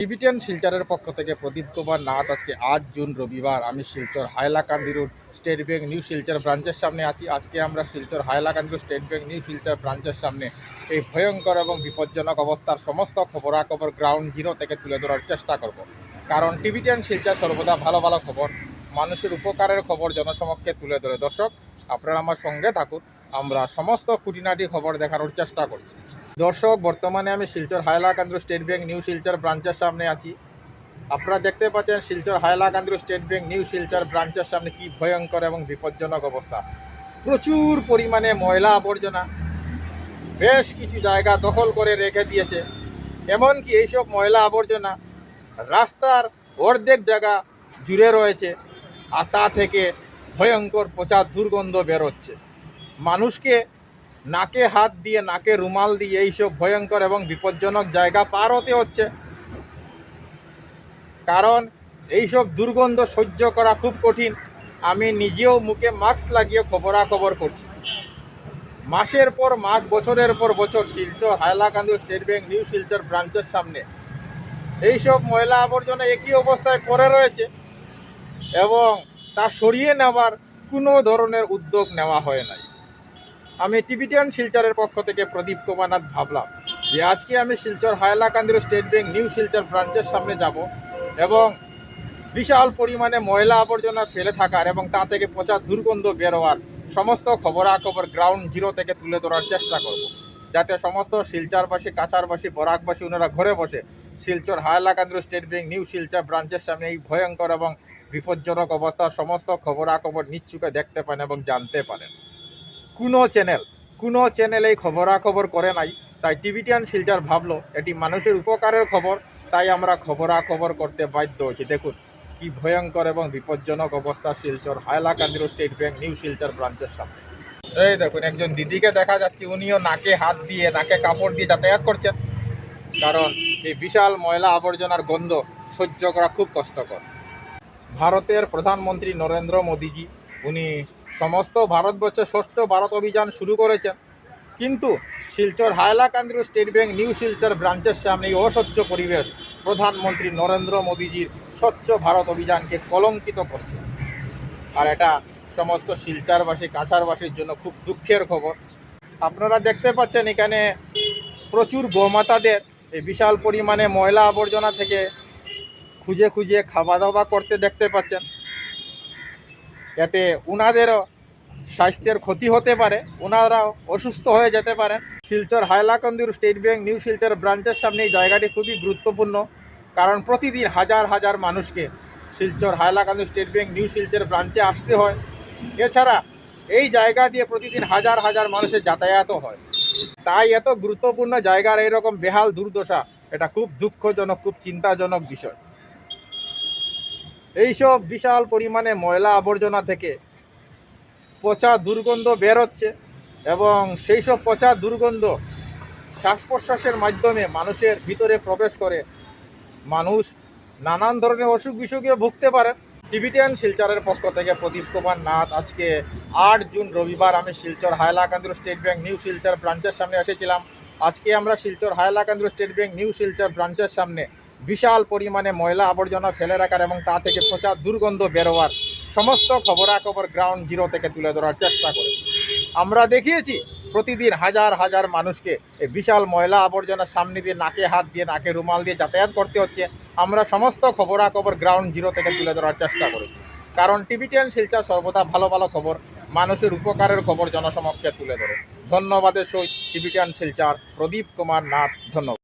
Tibetan শিলচরের পক্ষ থেকে প্রদীপ কুমার নাথ আজকে আট জুন রবিবার। আমি Silchar Hailakandi road, state bank new Silchar ব্রাঞ্চের সামনে আছি। আজকে আমরা Silchar Hailakandi road, state bank new Silchar ব্রাঞ্চের সামনে এই ভয়ঙ্কর এবং বিপজ্জনক অবস্থার সমস্ত খবরাখবর গ্রাউন্ড জিরো থেকে তুলে ধরার চেষ্টা করব। কারণ টিবিটিয়ান শিলচর সর্বদা ভালো ভালো খবর। মানুষের উপকারের খবর জনসমক্ষে তুলে ধরে। দর্শক, আপনারা আমার সঙ্গে থাকুন। আমরা সমস্ত খুঁটিনাটি খবর দেখানোর চেষ্টা করছি। দর্শক, বর্তমানে আমি Silchar Hailakandi state bank new Silchar ব্রাঞ্চের সামনে আছি। আপনারা দেখতে পাচ্ছেন Silchar Hailakandi state bank new Silchar ব্রাঞ্চের সামনে কি ভয়ঙ্কর এবং বিপজ্জনক অবস্থা। প্রচুর পরিমাণে ময়লা আবর্জনা, বেশ কিছু জায়গা দখল করে রেখে দিয়েছে। এমনকি এইসব ময়লা আবর্জনা রাস্তার অর্ধেক জায়গা জুড়ে রয়েছে আর তা থেকে ভয়ঙ্কর পচা দুর্গন্ধ বেরোচ্ছে। মানুষকে নাকে হাত দিয়ে, নাকে রুমাল দিয়ে এইসব ভয়ঙ্কর এবং বিপজ্জনক জায়গা পার হতে হচ্ছে। কারণ এইসব দুর্গন্ধ সহ্য করা খুব কঠিন। আমি নিজেও মুখে মাস্ক লাগিয়ে খবরাখবর করছি। মাসের পর মাস, বছরের পর বছর Silchar, Hailakandi state bank, new Silchar ব্রাঞ্চের সামনে। এইসব ময়লা আবর্জনা একই অবস্থায় পড়ে রয়েছে এবং তা সরিয়ে নেওয়ার কোনো ধরনের উদ্যোগ নেওয়া হয় নাই। আমি টিবিটিয়ান শিলচরের পক্ষ থেকে প্রদীপ কুমারনাথ ভাবলাম যে আজকে আমি শিলচর হাইলাকান্দির স্টেট ব্যাংক নিউ শিলচর ব্রাঞ্চের সামনে যাব এবং বিশাল পরিমাণে ময়লা আবর্জনা ফেলে থাকার এবং তা থেকে পচা দুর্গন্ধ বেরোয়ার সমস্ত খবরাখবর গ্রাউন্ড জিরো থেকে তুলে ধরার চেষ্টা করব। যাতে সমস্ত শিলচরবাসী কাছারবাসী বরাকবাসী ওনারা ঘরে বসে শিলচর হাইলাকান্দির স্টেট ব্যাংক নিউ শিলচর ব্রাঞ্চের সামনে এই ভয়ঙ্কর এবং বিপজ্জনক অবস্থার সমস্ত খবরাখবর নিচ্ছুকে দেখতে পান এবং জানতে পারেন। কোনো চ্যানেল কোনো চ্যানেল এই খবরাখবর করে নাই, তাই টিভিটিয়ান শিলচর ভাবলো, এটি মানুষের উপকারের খবর তাই আমরা খবরাখবর করতে বাধ্য হচ্ছি দেখুন, কি ভয়ঙ্কর এবং বিপজ্জনক অবস্থা শিলচর হায়লাকান্দির স্টেট ব্যাংক নিউ শিলচর ব্রাঞ্চের সামনে। এই দেখুন, একজন দিদিকে দেখা যাচ্ছে, উনিও নাকে হাত দিয়ে, নাকে কাপড় দিয়ে যাতায়াত করছেন। কারণ এই বিশাল ময়লা আবর্জনার গন্ধ সহ্য করা খুব কষ্টকর। ভারতের প্রধানমন্ত্রী নরেন্দ্র মোদীজি, উনি সমস্ত ভারতবর্ষে ষষ্ঠ ভারত অভিযান শুরু করেছেন কিন্তু শিলচর হাইলাকান্দির স্টেট ব্যাংক নিউ শিলচর ব্রাঞ্চের সামনে এই অস্বচ্ছ পরিবেশ প্রধানমন্ত্রী নরেন্দ্র মোদীজির স্বচ্ছ ভারত অভিযানকে কলঙ্কিত করছে। আর এটা সমস্ত শিলচারবাসী কাছারবাসীর জন্য খুব দুঃখের খবর। আপনারা দেখতে পাচ্ছেন এখানে প্রচুর গোমাতাদের এই বিশাল পরিমাণে ময়লা আবর্জনা থেকে খুঁজে খুঁজে খাওয়া দাওয়া করতে দেখতে পাচ্ছেন। এতে উনাদেরও স্বাস্থ্যের ক্ষতি হতে পারে ওনারাও অসুস্থ হয়ে যেতে পারেন। শিলচর হাইলাকান্দির স্টেট ব্যাংক নিউ শিলচর ব্রাঞ্চের সামনে এই জায়গাটি খুবই গুরুত্বপূর্ণ, কারণ প্রতিদিন হাজার হাজার মানুষকে Silchar Hailakandi state bank new Silchar ব্রাঞ্চে আসতে হয়। এছাড়া এই জায়গা দিয়ে প্রতিদিন হাজার হাজার মানুষের যাতায়াতও হয়। তাই এত গুরুত্বপূর্ণ জায়গার এইরকম বেহাল দুর্দশা, এটা খুব দুঃখজনক, খুব চিন্তাজনক বিষয়। এইসব বিশাল পরিমাণে ময়লা আবর্জনা থেকে পচা দুর্গন্ধ বেরোচ্ছে এবং সেই সব পচা দুর্গন্ধ শ্বাস প্রশ্বাসের মাধ্যমে মানুষের ভিতরে প্রবেশ করে। মানুষ নানান ধরনের অসুখ বিসুখে ভুগতে পারেন। টিভিটিয়ান শিলচরের পক্ষ থেকে প্রদীপ কুমার নাথ আজকে আট জুন রবিবার আমি Silchar Hailakandi state bank new Silchar ব্রাঞ্চের সামনে এসেছিলাম। আজকে আমরা Silchar Hailakandi state bank new Silchar ব্রাঞ্চের সামনে বিশাল পরিমাণে ময়লা আবর্জনা ফেলে রাখার এবং তা থেকে পচা দুর্গন্ধ বেরোয়ার সমস্ত খবরাখবর গ্রাউন্ড জিরো থেকে তুলে ধরার চেষ্টা করেছি। আমরা দেখিয়েছি, প্রতিদিন হাজার হাজার মানুষকে এই বিশাল ময়লা আবর্জনার সামনে দিয়ে, নাকে হাত দিয়ে, নাকে রুমাল দিয়ে যাতায়াত করতে হচ্ছে। আমরা সমস্ত খবরাখবর গ্রাউন্ড জিরো থেকে তুলে ধরার চেষ্টা করেছি। কারণ টিভিটিয়ান শিলচর সর্বদা ভালো ভালো খবর, মানুষের উপকারের খবর জনসমক্ষে তুলে ধরে। ধন্যবাদের সহিত টিভিটিয়ান শিলচর, প্রদীপ কুমার নাথ, ধন্যবাদ।